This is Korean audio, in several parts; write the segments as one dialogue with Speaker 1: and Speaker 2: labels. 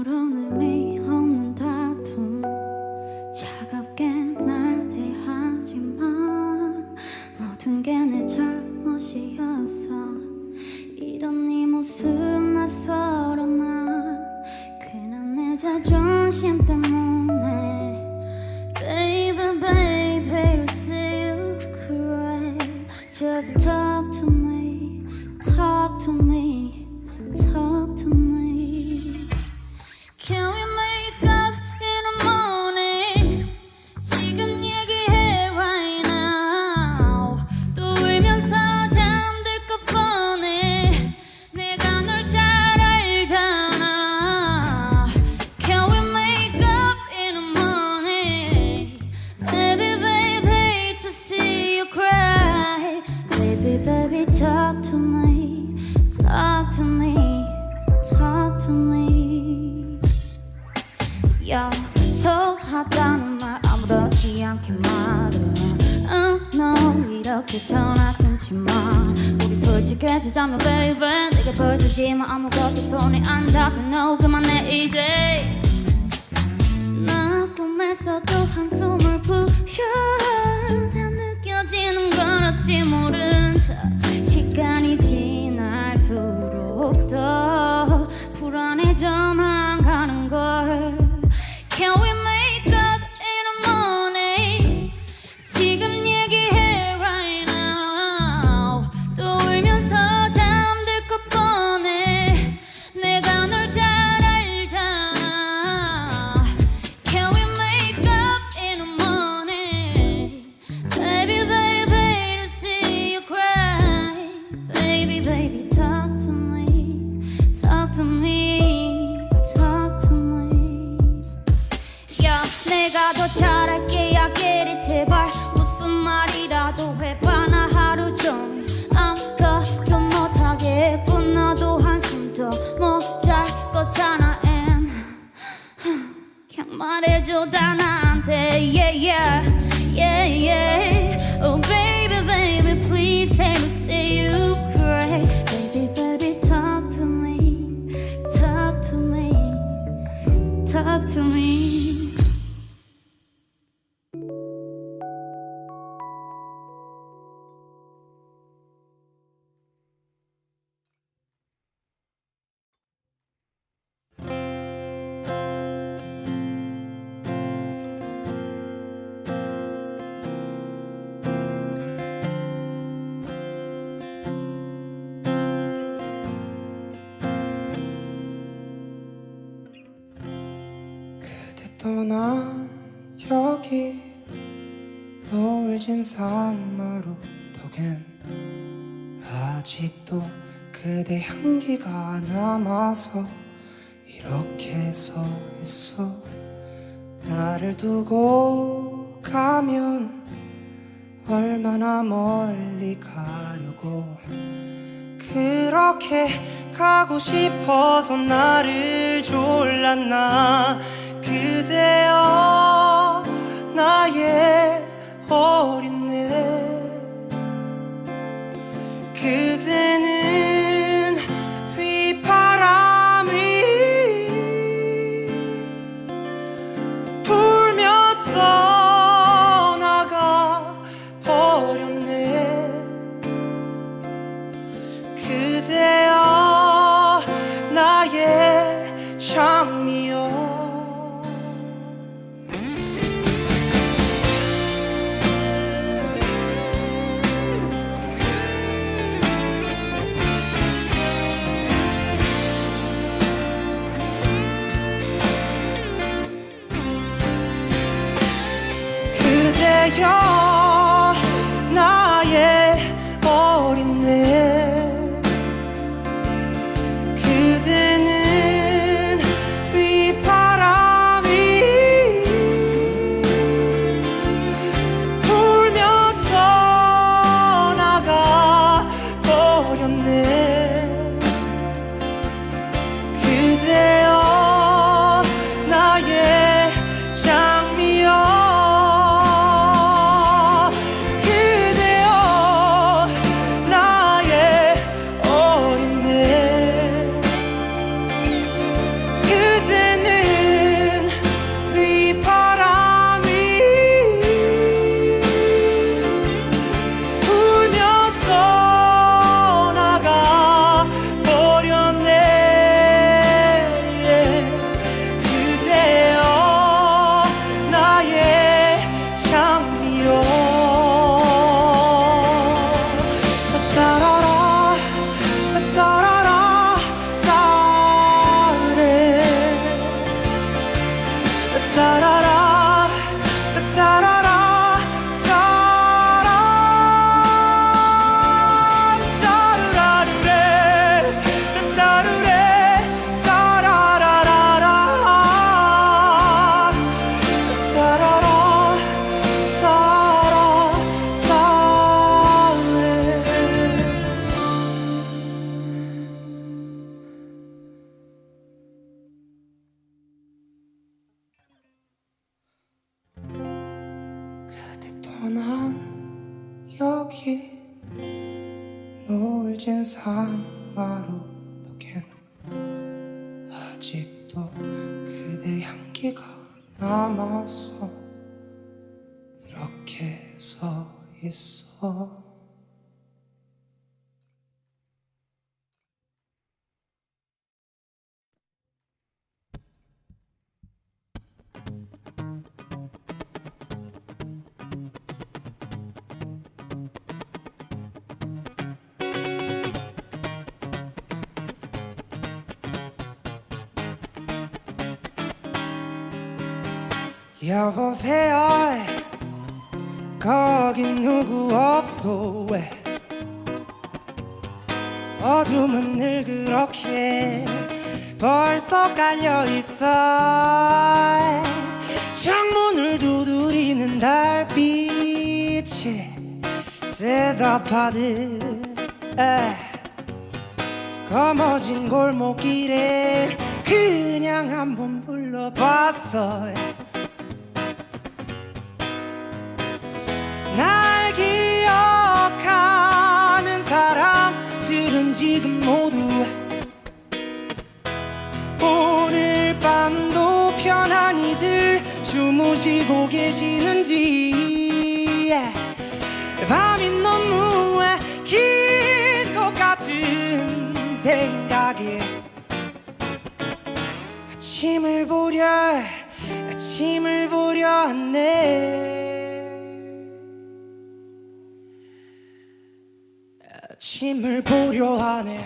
Speaker 1: 아무런 그렇게 전화끊지만 우리 솔직해지자면 baby. 내게 보여주지만 아무것도 손에 안 닿아 너 그만해 이제. 나 꿈에서도 한숨을 부셔 다 느껴지는 걸 어찌 모른 척. 시간이 지날수록 더 불안해져만 가는 걸.
Speaker 2: 긴 산마루 덕엔 아직도 그대 향기가 남아서 이렇게 서 있어. 나를 두고 가면 얼마나 멀리 가려고. 그렇게 가고 싶어서 나를 졸랐나. 그대여 나의 버렸네. 그대는 要 여기 노을진 사마루덕엔 아직도 그대 향기가 남아서 여보세요 거기 누구 없소 왜? 어둠은 늘 그렇게 벌써 깔려있어 창문을 두드리는 달빛이 대답하듯 에. 거머진 골목길에 그냥 한번 불러봤어 지금 모두. 오늘 밤도 편안히들 주무시고 계시는지. 밤이 너무 긴 것 같은 생각에 아침을 보려 아침을 보려 하네 아침을 보려 하네.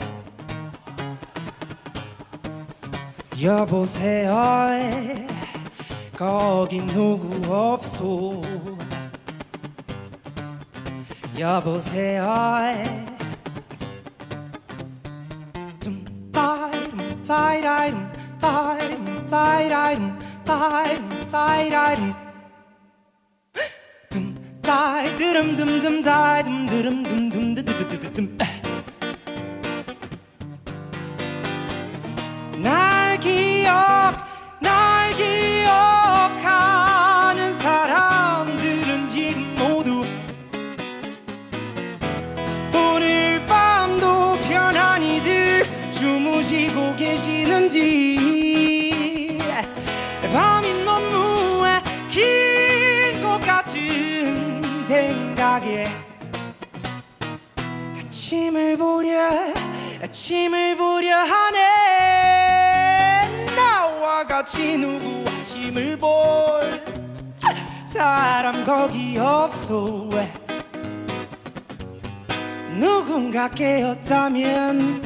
Speaker 2: 여보세요 거기 누구 없소? 여보세요 둠 따이름 따이라이름 따이름 따이라이름 따이름 따이라이름 둠 따이 드름 둠둠 따이 둠 드름 둠 둠드 아침을 보려 하네. 나와 같이 누구 아침을 볼? 사람 거기 없소 왜? 누군가 깨었다면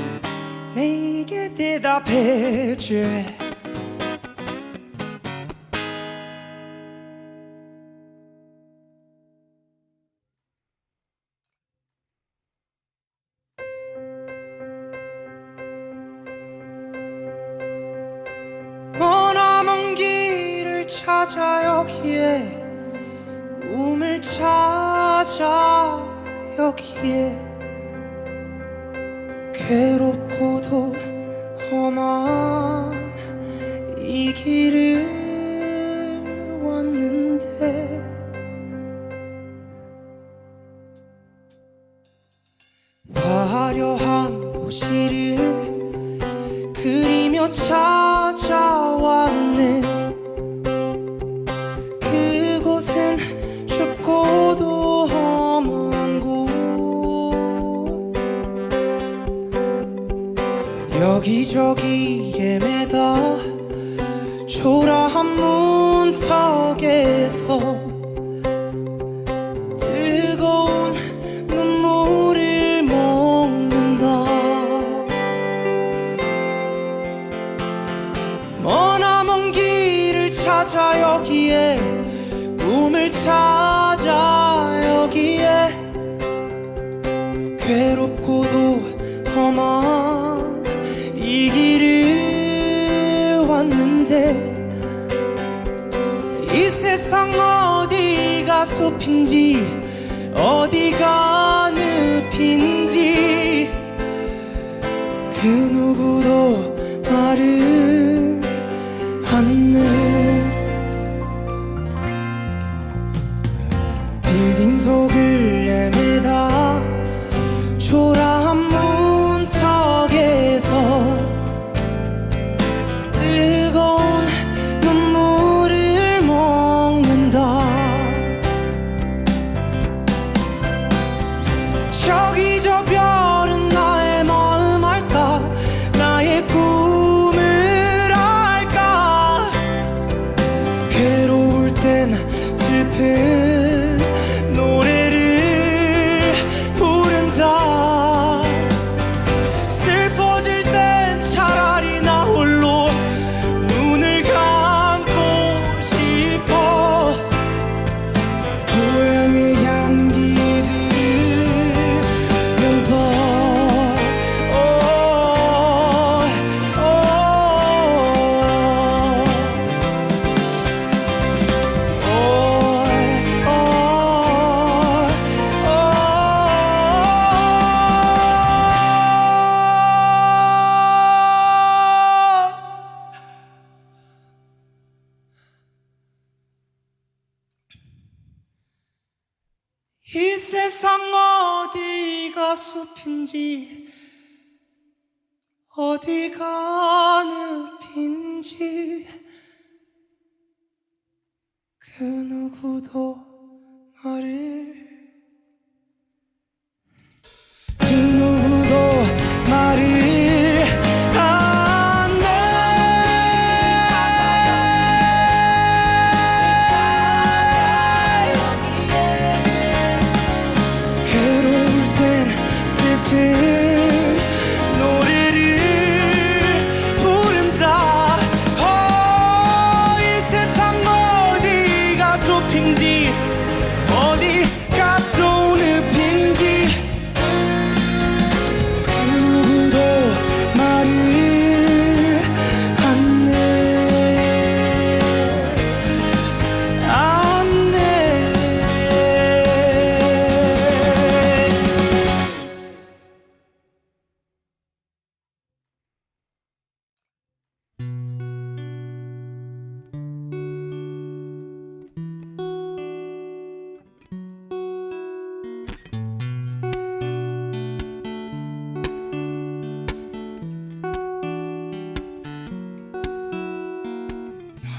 Speaker 2: 내게 대답해줘 찾아 여기에. 꿈을 찾아 여기에. 괴롭 사이에 매다 초라한 문턱에서 뜨거운 눈물을 먹는다. 머나먼 길을 찾아 여기에 꿈을 찾아 속을 그 누구도 말을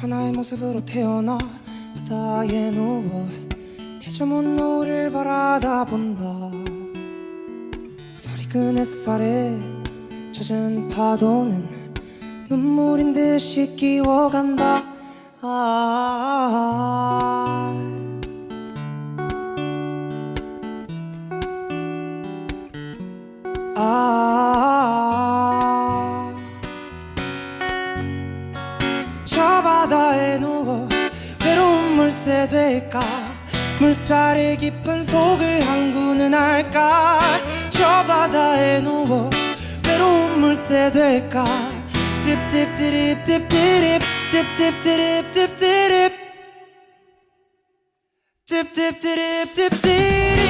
Speaker 2: 하나의 모습으로 태어나 바다에 누워 해저문 노를 바라다 본다. 서리끈 햇살에 젖은 파도는 눈물인 듯이 끼워간다. 아. 햇살의 깊은 속을 항구는 할까? 저 바다에 누워 외로운 물새 될까? 딥딥드립 딥드립 딥딥드립 딥드립. 딥딥드립 딥드립.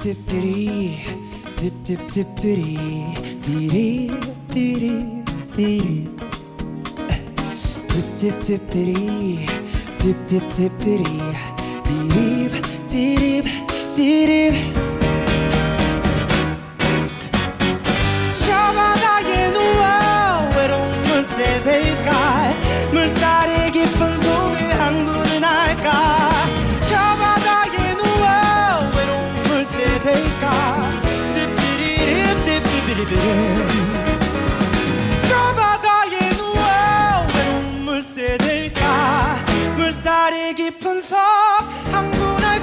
Speaker 2: 딥딥디리
Speaker 3: 딥딥딥디리 디리 디리 디리 딥딥딥디리 딥딥딥디리 디립 디립 디립 물살이 깊은 섬 항구날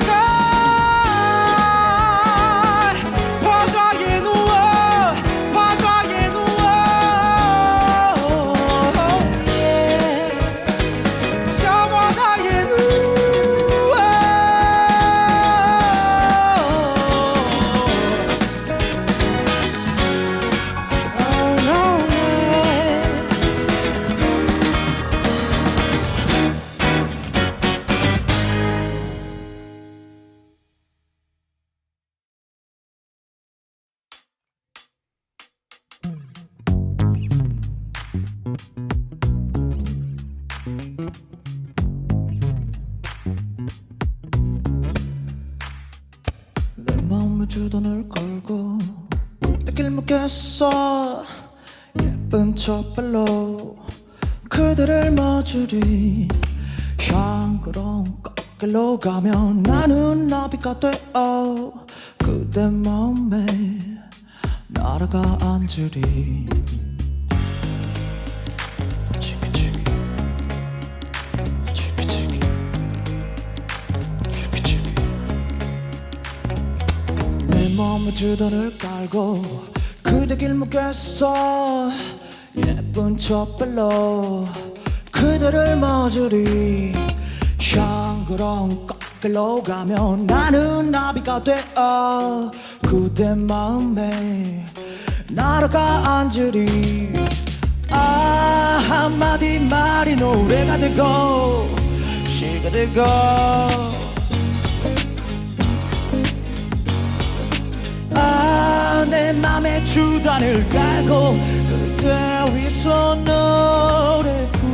Speaker 3: 마음에 주던을 걸고 내길 묻겠어. 예쁜 척발로 그대를 맞으리. 향그러운 꽃길로 가면 나는 나비가 되어 그대 마음에 날아가 앉으리 내 몸에 주도를 깔고 그대 길목에서 예쁜 척발로 그대를 맞으리. 향그러운 꽃길로 가면 나는 나비가 되어 그대 마음에 날아가 앉으리. 아 한마디 말이 노래가 되고 시가 되고 내 맘에 주단을 깔고 그대 위서 노래 부르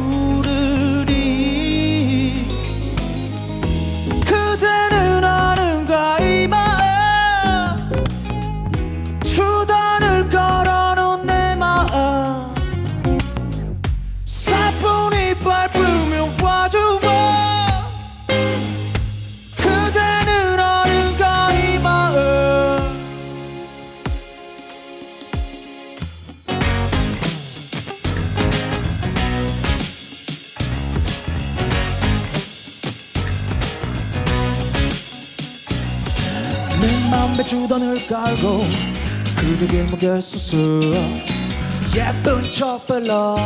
Speaker 3: 내 맘에 주단을 깔고 그대 길목에 서서 예쁜 척발로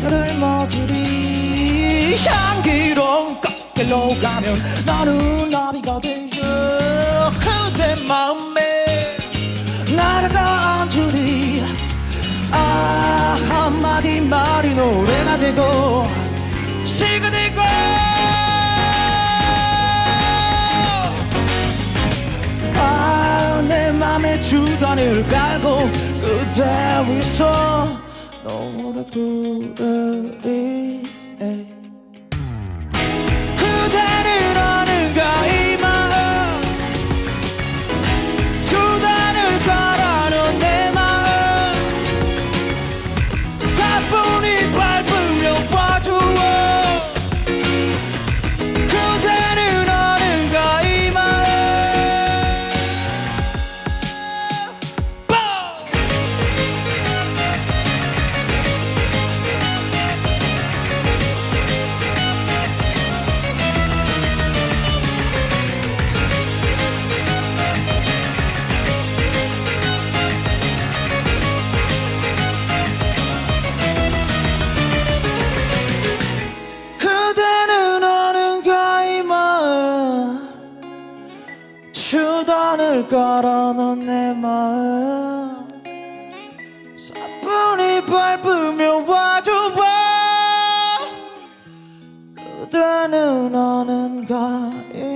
Speaker 3: 그대를 맞으리 향기로운 꽃길로 가면 나는 나비가 되어 그대 마음에 날아가 앉으리. 아 한마디 말이 노래가 되고 시가 되고 아, 내 맘에 주단을 깔고 그대 위서 노래 부르리 그대는 아는가 아는가. 이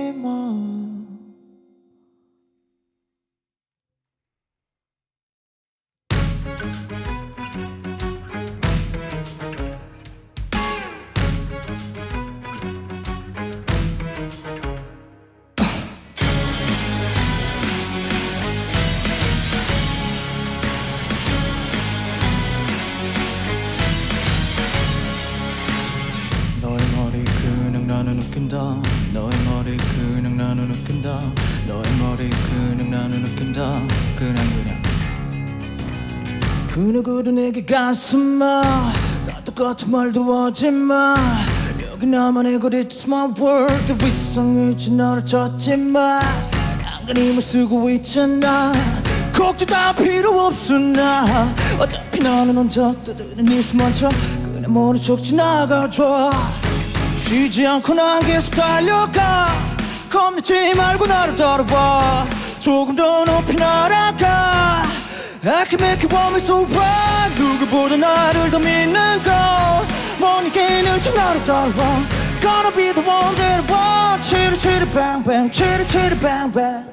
Speaker 3: 누구도 내게 가슴아. 다 똑같은 말도 하지마. 여기 나만의 거리 small world. 위성이지 너를 쳤지마. 안간힘을 쓰고 있잖아. 걱정 다 필요 없어 나 어차피 너는 혼자 떠드는 이스 먼저 그내 머리 속 지나가줘. 쉬지 않고 난 계속 달려가. 겁내지 말고 나를 따라와. 조금 더 높이 날아가 I can make it warm so bright 누구보다 나를 더 믿는 걸 모니게는 좀 나를 따라와 Gonna be the one that I want bang bang 치르 치르 bang bang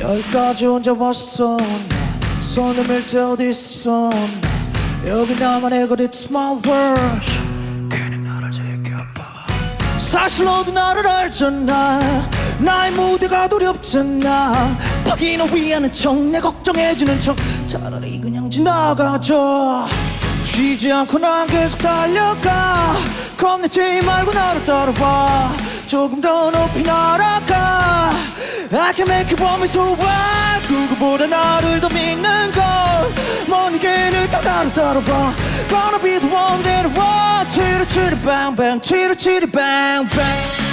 Speaker 3: 여기까지 혼자 왔어 나 손을 밀때 어디 있어 나 여기 나만의 거리 small world 그냥 나를 제껴봐 사실 너도 나를 알잖아 나의 무대가 두렵잖아. 파기는 위하는 척내 걱정해주는 척. 차라리 그냥 지나가줘 쉬지 않고 난 계속 달려가. 겁내지 말고 나를 따라와. 조금 더 높이 날아가. I can make it warm so bright 누구보다 나를 더 믿는 걸. 모니게는 다 나를 따라와. Gonna be the one that I want. 치르 치르 bang bang 치르 치르 bang bang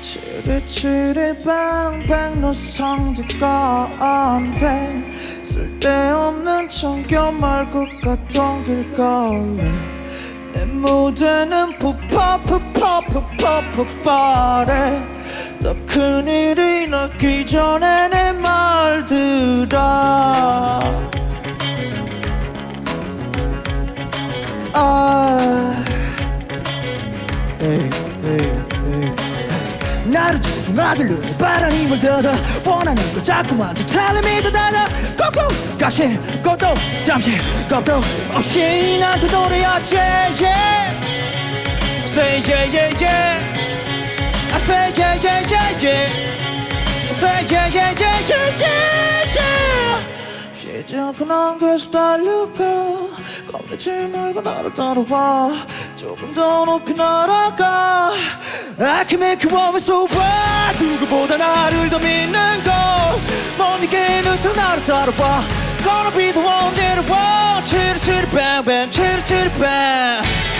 Speaker 3: 치르치르 bang 너 성질가 안돼. 쓸데없는 청결 말고 같던 길걸래 내 무대는 푸파래. 더 큰일이 나기 전에 내 말들 누는 바람 힘을 뜯어 원하는 걸 자꾸만 되탈림이 듯하다 꼭꼭 가시 것도 잠시 겁도 없이 나한테 노래하지 yeah. Say yeah yeah yeah I say yeah yeah yeah yeah I say yeah yeah yeah yeah yeah yeah 않고 난 계속 달려가 겁내지 말고 나를 따라와. 조금 더 높이 날아가 You warm so bright 누구보다 나를 더 믿는 걸 모니게는 저 나를 따라와 Gonna be the one that I want 치르 bang bang 치르 bang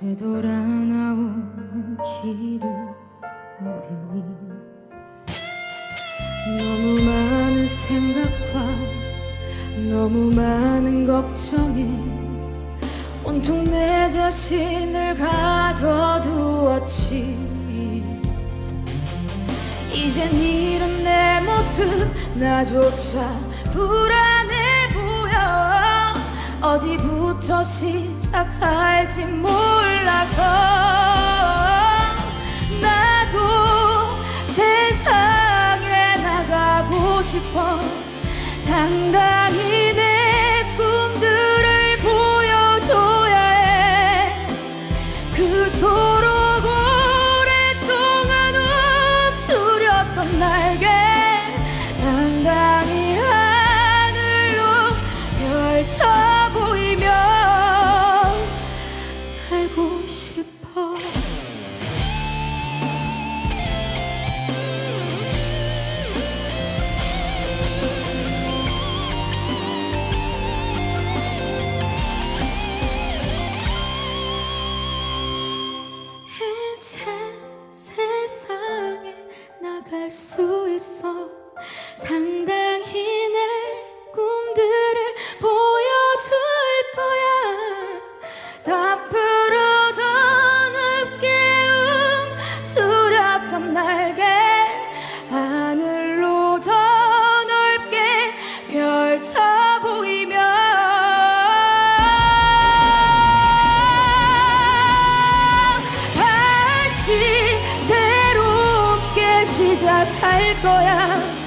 Speaker 1: 되돌아 나오는 길을 모르니 너무 많은 생각과 너무 많은 걱정이 온통 내 자신을 가둬두었지. 이젠 이런 내 모습 나조차 불안해 보여. 어디부터 시작 할지 몰라서 거야